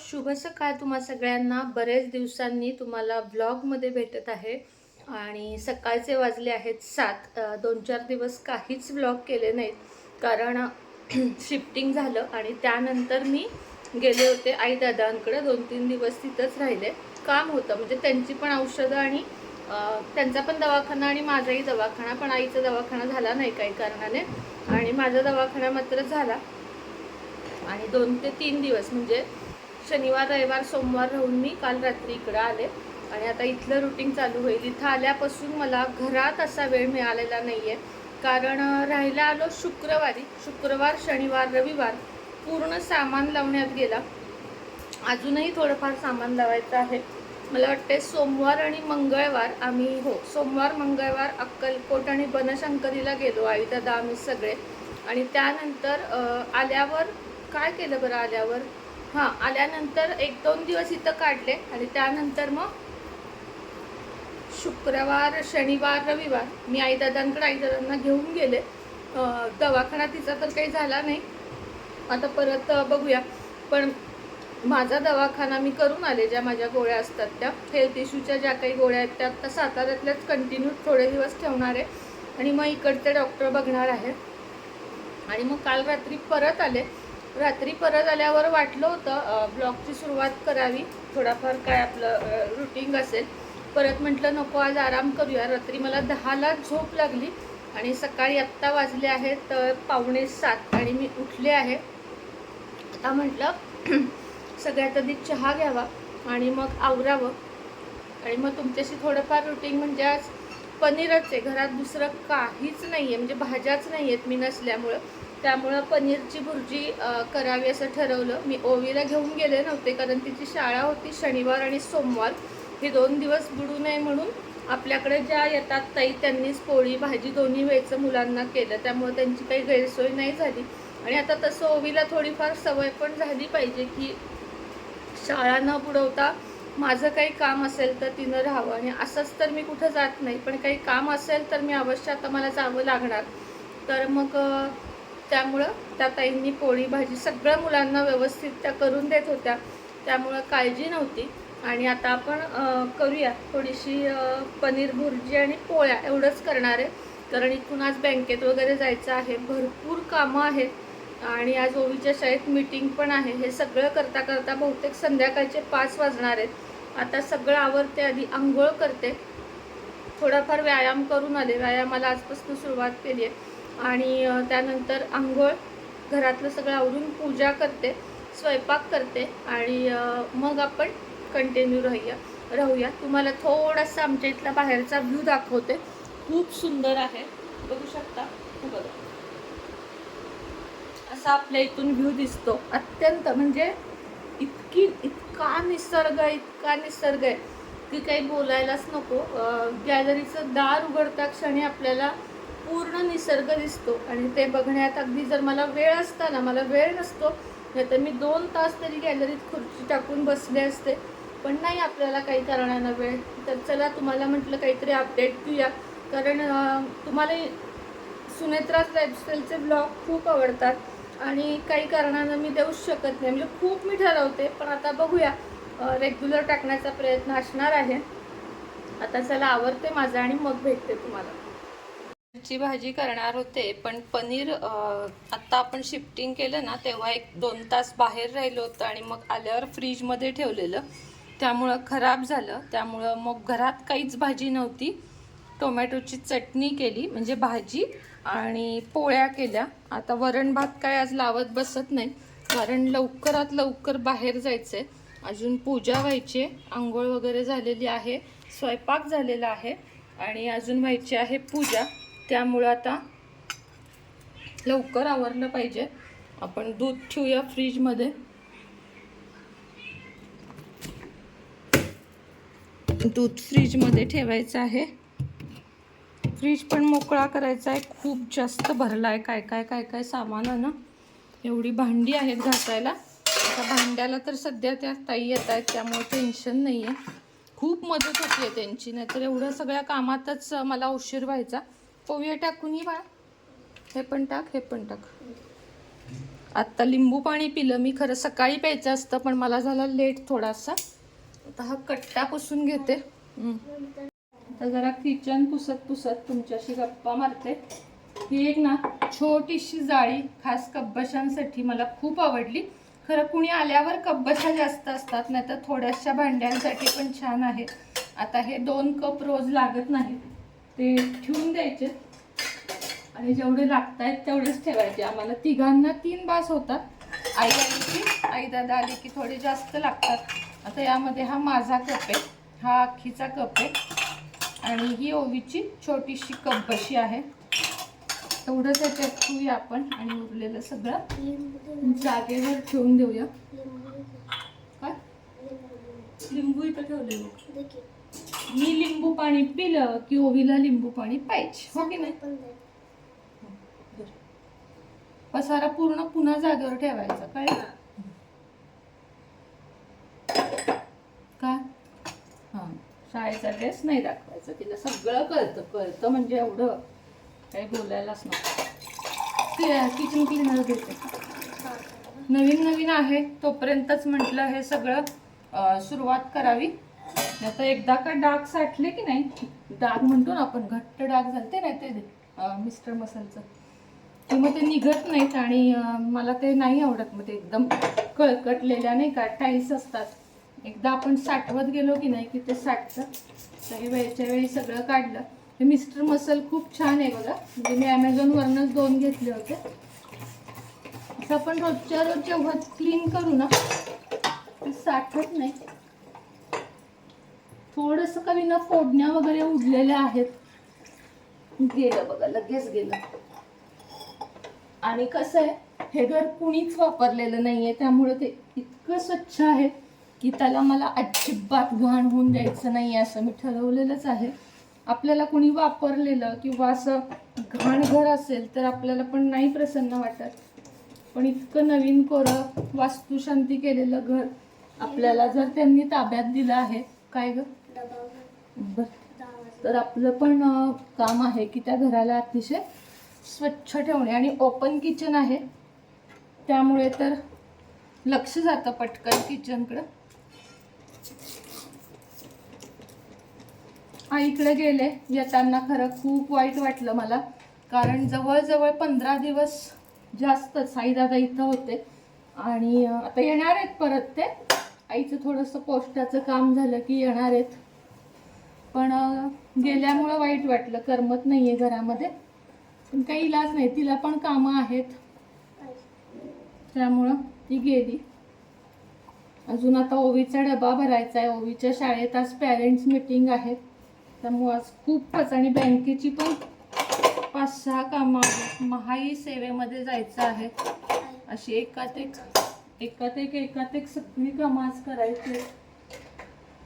शुभ सकाळ तुम्हा सगळ्यांना. बरेच दिवसांनी तुम्हाला ब्लॉगमध्ये भेटत आहे. आणि सकाळचे वाजले आहेत सात. दोन चार दिवस काहीच ब्लॉग केले नाहीत. कारण शिफ्टिंग झालं आणि त्यानंतर मी गेले होते आई दादांकडे दोन तीन दिवस तिथंच राहिले. काम होतं. म्हणजे त्यांची पण औषधं आणि त्यांचा पण दवाखाना आणि माझाही दवाखाना. पण आईचा दवाखाना झाला नाही काही कारणाने. आणि माझा दवाखाना मात्र झाला. आणि दोन ते तीन दिवस म्हणजे शनिवार रविवार सोमवार राहून मी काल रात्री इकडं आले. आणि आता इथलं रुटीन चालू होईल. इथं आल्यापासून मला घरात असा वेळ मिळालेला नाही आहे कारण राहायला आलो शुक्रवारी. शुक्रवार शनिवार रविवार पूर्ण सामान लावण्यात गेला. अजूनही थोडंफार सामान लावायचं आहे. मला वाटते सोमवार आणि मंगळवार आम्ही हो सोमवार मंगळवार अक्कलकोट आणि बनशंकरीला गेलो आई दादा आम्ही सगळे. आणि त्यानंतर आल्यावर काय केलं बरं आल्यावर? हां आल्यानंतर एक दोन दिवस इथं काढले आणि त्यानंतर मग शुक्रवार शनिवार रविवार मी आईदादांकडे आईदादांना घेऊन गेले. दवाखाना तिचा तर काही झाला नाही. आता परत बघूया. पण माझा दवाखाना मी करून आले ज्या माझ्या गोळ्या असतात त्या. हेल्थ इश्यूच्या ज्या काही गोळ्या आहेत त्या आता साताऱ्यातल्याच कंटिन्यू थोडे दिवस ठेवणार आहे. आणि मग इकडचे डॉक्टर बघणार आहेत. आणि मग काल रात्री परत आले. रात्री परत आल्यावर वाटलं होतं ब्लॉगची सुरुवात करावी. थोडाफार काय आपलं रुटीन असेल. परत म्हटलं नको आज आराम करूया. रात्री मला दहाला झोप लागली आणि सकाळी आत्ता वाजले आहेत पावणे सात आणि मी उठले आहे. आता म्हटलं सगळ्यात आधी चहा घ्यावा आणि मग आवरावं. आणि मग तुमच्याशी थोडंफार रुटीन म्हणजे आज पनीरच आहे. घरात दुसरं काहीच नाही आहे म्हणजे भाज्याच नाही आहेत मी नसल्यामुळं. त्यामुळं पनीरची भुर्जी करावी असं ठरवलं. मी ओवीला घेऊन गेले नव्हते कारण तिची शाळा होती शनिवार आणि सोमवार. हे दोन दिवस बुडू नये म्हणून आपल्याकडे ज्या येतात ताई त्यांनीच पोळी भाजी दोन्ही वेळचं मुलांना केलं. त्यामुळे त्यांची काही गैरसोय नाही झाली. आणि आता तसं ओवीला थोडीफार सवय पण झाली पाहिजे की शाळा न बुडवता माझं काही काम असेल तर तिनं राहावं. आणि असंच तर मी कुठं जात नाही पण काही काम असेल तर मी अवश्य आता मला जावं लागणार. तर मग त्यामुळं त्या ताईंनी पोळी भाजी सगळ्या मुलांना व्यवस्थित त्या करून देत होत्या. त्यामुळं काळजी नव्हती. आणि आता आपण करूया थोडीशी पनीर भुर्जी आणि पोळ्या एवढंच करणार आहे. कारण इथून आज बँकेत वगैरे जायचं आहे. भरपूर कामं आहेत. आणि आज ओवीच्या शाळेत मीटिंग पण आहे. हे सगळं करता करता बहुतेक संध्याकाळचे पाच वाजणार आहेत. आता सगळं आवरते आधी आंघोळ करते. थोडाफार व्यायाम करून आले. व्यायामाला आजपासून सुरुवात केली आहे. आणि त्यानंतर आंघोळ घरातलं सगळं आवरून पूजा करते स्वयंपाक करते आणि मग आपण कंटिन्यू राहूया राहूया. तुम्हाला थोडासा आमच्या इथला बाहेरचा व्ह्यू दाखवते. खूप सुंदर आहे. बघू शकता. बघा. असा आपल्या इथून व्ह्यू दिसतो. अत्यंत म्हणजे इतकी इतका निसर्ग इतका निसर्ग आहे. की काही बोलायलाच नको. गॅलरीचं दार उघडता क्षणी आपल्याला पूर्ण निसर्ग दिसतो. आणि ते बघण्यात अगदी जर मला वेळ असताना मला वेळ नसतो नाही तर मी दोन तास तरी गॅलरीत खुर्ची टाकून बसले असते. पण नाही आपल्याला काही कारणानं वेळ. तर चला तुम्हाला म्हटलं काहीतरी अपडेट देऊया. कारण तुम्हाला सुनेत्राज लाईफस्टाईलचे ब्लॉग खूप आवडतात. आणि काही कारणानं मी देऊच शकत नाही. म्हणजे खूप मी ठरवते पण आता बघूया. रेग्युलर टाकण्याचा प्रयत्न असणार आहे. आता चला आवडते माझं आणि मग भेटते तुम्हाला. ची भाजी करणार होते पण पनीर आता आत्ता आपण शिफ्टिंग केलं ना तेव्हा एक दोन तास बाहेर राहिलं होतं आणि मग आल्यावर फ्रीजमध्ये ठेवलेलं. त्यामुळं खराब झालं. त्यामुळं मग घरात काहीच भाजी नव्हती. टोमॅटोची चटणी केली म्हणजे भाजी आणि पोळ्या केल्या. आता वरण भात काय आज लावत बसत नाही. कारण लवकरात लवकर बाहेर जायचं आहे अजून पूजा व्हायची आहे. आंघोळ वगैरे झालेली आहे. स्वयंपाक झालेला आहे. आणि अजून व्हायची आहे पूजा. त्यामुळं आता लवकर आवरलं पाहिजे. आपण दूध ठेवूया फ्रीजमध्ये. दूध फ्रीजमध्ये ठेवायचं आहे. फ्रीज पण मोकळा करायचा आहे. खूप जास्त भरला आहे काय काय काय काय सामान आहे ना एवढी भांडी आहेत घासायला. आता भांड्याला तर सध्या त्या ताई येत आहेत त्यामुळे टेन्शन नाही आहे खूप मदत होती आहे त्यांची. नाहीतर एवढ्या सगळ्या कामातच मला उशीर व्हायचा. पोहे टाकून ही बाळा. हे पण टाक हे पण टाक. आत्ता लिंबू पाणी पिलं मी खरं सकाळी प्यायचं असतं पण मला झाला लेट थोडासा. आता हा कट्टा पुसून घेते. आता जरा किचन पुसत पुसत तुमच्याशी गप्पा मारते. ही एक ना छोटीशी जाळी खास कब्बशांसाठी मला खूप आवडली. खरं कुणी आल्यावर कब्बशा जास्त असतात नाही तर थोड्याशा भांड्यांसाठी पण छान आहे. आता हे दोन कप रोज लागत नाहीत. ते ठेवून द्यायचे. आणि जेवढे लागत आहेत तेवढेच ठेवायचे. आम्हाला तिघांना तीन बास होतात. आई आली की आई दादा आली की थोडे जास्त लागतात. आता यामध्ये हा माझा कप आहे. हा अख्खीचा कप आहे. आणि ही ओवीची छोटीशी कब्बशी आहे. तेवढं त्याच्यात ठेवूया आपण आणि उरलेलं सगळं जागेवर ठेवून देऊया. काय? लिंबू इथं ठेवले मी लिंबू पाणी पिलं की ओवीला लिंबू पाणी पाहिजे हो की नाही? पसारा पूर्ण पुन्हा जागेवर ठेवायचा काय? का? हां. शाळेचा ड्रेस नाही दाखवायचा तिला सगळं कळतं कळतं म्हणजे एवढं काही बोलायलाच नको. किचन क्लिनर देते. नवीन नवीन आहे तोपर्यंतच म्हटलं हे सगळं सुरुवात करावी. आता एकदा का डाग साठले की नाही? डाग म्हणतो ना आपण घट्ट डाग झालते ना ते मिस्टर मसलचं. की मग ते निघत नाहीत आणि मला ते नाही आवडत. मग ते एकदम कळकटलेल्या नाही का टाईल्स असतात. एकदा आपण साठवत गेलो की नाही की ते साठतं. तरी वेळच्या वेळी सगळं काढलं. हे मिस्टर मसल खूप छान आहे बघा. म्हणजे मी ॲमेझॉनवरनंच दोन घेतले होते. असं आपण रोजच्या रोज जेव्हा क्लीन करू ना ते साठत नाही. थोडंसं कमी ना फोडण्या वगैरे उडलेल्या आहेत. गेलं बघा लगेच गेलं. आणि कसं आहे हे घर कुणीच वापरलेलं नाहीये त्यामुळे ते इतकं स्वच्छ आहे की त्याला मला अजिबात घाण होऊन द्यायचं नाही असं मी ठरवलेलंच आहे. आपल्याला कुणी वापरलेलं किंवा असं घाण घर असेल तर आपल्याला पण नाही प्रसन्न वाटत. पण इतकं नवीन कोरं वास्तुशांती केलेलं घर आपल्याला जर त्यांनी ताब्यात दिलं आहे काय गं? बरं. तर आपलं पण काम आहे की त्या घराला अतिशय स्वच्छ ठेवणे आणि ओपन किचन आहे. त्यामुळे तर लक्ष जातं पटकन किचनकडं आईकडे गेले येताना खरं खूप वाईट वाटलं मला. कारण जवळजवळ पंधरा दिवस जास्तच साईदादा इथं होते. आणि आता येणार आहेत परत ते. आईचं थोडंसं पोस्टाचं काम झालं की येणार आहेत. पण गेल्यामुळं वाईट वाटलं. करमत नाही आहे घरामध्ये. पण काही इलाज नाही. तिला पण कामं आहेत. त्यामुळं ती गेली. अजून आता ओवीचा डबा भरायचा आहे ओवीच्या शाळेत आज पॅरेंट्स मीटिंग आहे त्यामुळं आज खूपच आणि बँकेची पण पाच सहा कामं आहेत. महाई सेवेमध्ये जायचं आहे. अशी एकात एक एकात एक एकात एक सगळी कामं आज करायची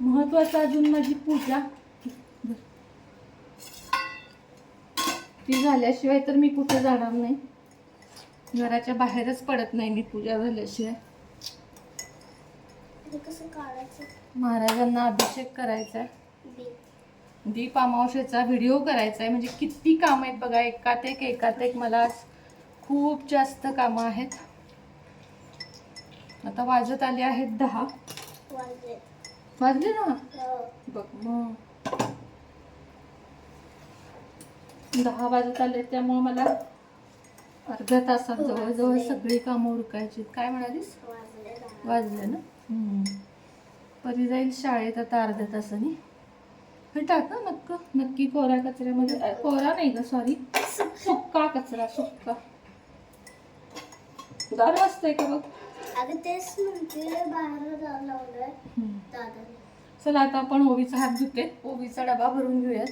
महत्वाचं अजून माझी पूजा. ती झाल्याशिवाय तर मी कुठे जाणार नाही. घराच्या बाहेरच पडत नाही मी पूजा झाल्याशिवाय. कसं काढायचं? महाराजांना अभिषेक करायचा आहे दीप अमावस्येचा व्हिडिओ करायचा आहे म्हणजे किती काम आहेत बघा एकात एक एकात एक मला आज खूप जास्त कामं आहेत. आता वाजत आले आहेत दहा. वाजले वाजले ना? हो. बघ मग. दहा वाजत आले त्यामुळे मला अर्ध्या तासात जवळजवळ वाजले. सगळी कामं उरकायची काय म्हणालीस? वाजले ना. परी जाईल शाळेत आता अर्ध्या तासाने. हे टाक हं, नक्क नक्की कोरा कचऱ्यामध्ये. कोरा नाही ग सॉरी सुक्का कचरा सुक्का. दार वाजतंय का बघ? चला आता आपण ओवीचा हात धुते ओवीचा डबा भरून घेऊयात.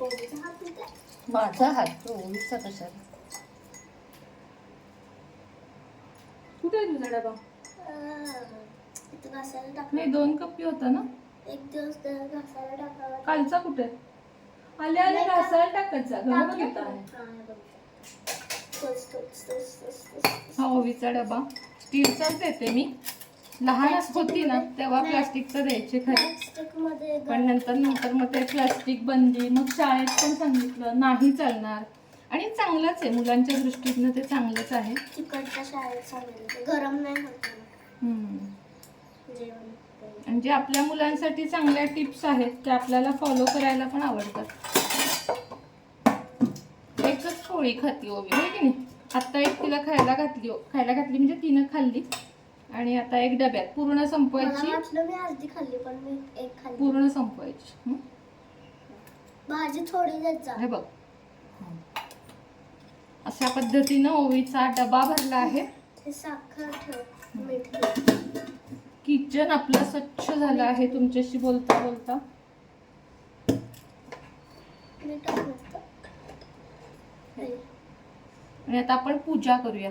ओवीचा हात होता माझा हात तो ओवीचा कशाला कुठे आहे तुझा डबा इथं घासायला टाकलं नाही दोन कप्पी होता ना एक दिवस त्याला घासायला टाकावं कालचा कुठे आले आले घासायला टाकायचा घर बघितला आहे हा, हे बघ. तोच, तोच, तोच, तोच, तोच. हा ओवीचा डबा स्टीलचाच देते मी लहानच होती ना तेव्हा प्लास्टिकचा द्यायचे खरे. पण नंतर नंतर मग ते प्लास्टिक बंदी मग शाळेत पण सांगितलं नाही चालणार. आणि चांगलंच आहे मुलांच्या दृष्टीतनं ते चांगलंच आहे. गरम नाही होत आणि जे आपल्या मुलांसाठी चांगल्या टिप्स आहेत त्या आपल्याला फॉलो करायला पण आवडतात. एकच पोळी खाती ओवी होय की नाही? आत्ता एक तिला खायला घातली खायला घातली म्हणजे तिनं खाल्ली. आणि आता एक डब्यात पूर्ण संपवायची. वाटलं मी अर्धी खाल्ली पण मी एक खाल्ली. पूर्ण संपवायची. हं? भाजी थोडी जा. हे बघ. अशा पद्धतीनं ओवीचा डबा भरला आहे. ते साखर ठेव मीठ दे. किचन आपलं स्वच्छ झालं आहे तुमच्याशी बोलता बोलता. मीठ टाक. आणि आता आपण पूजा करूया.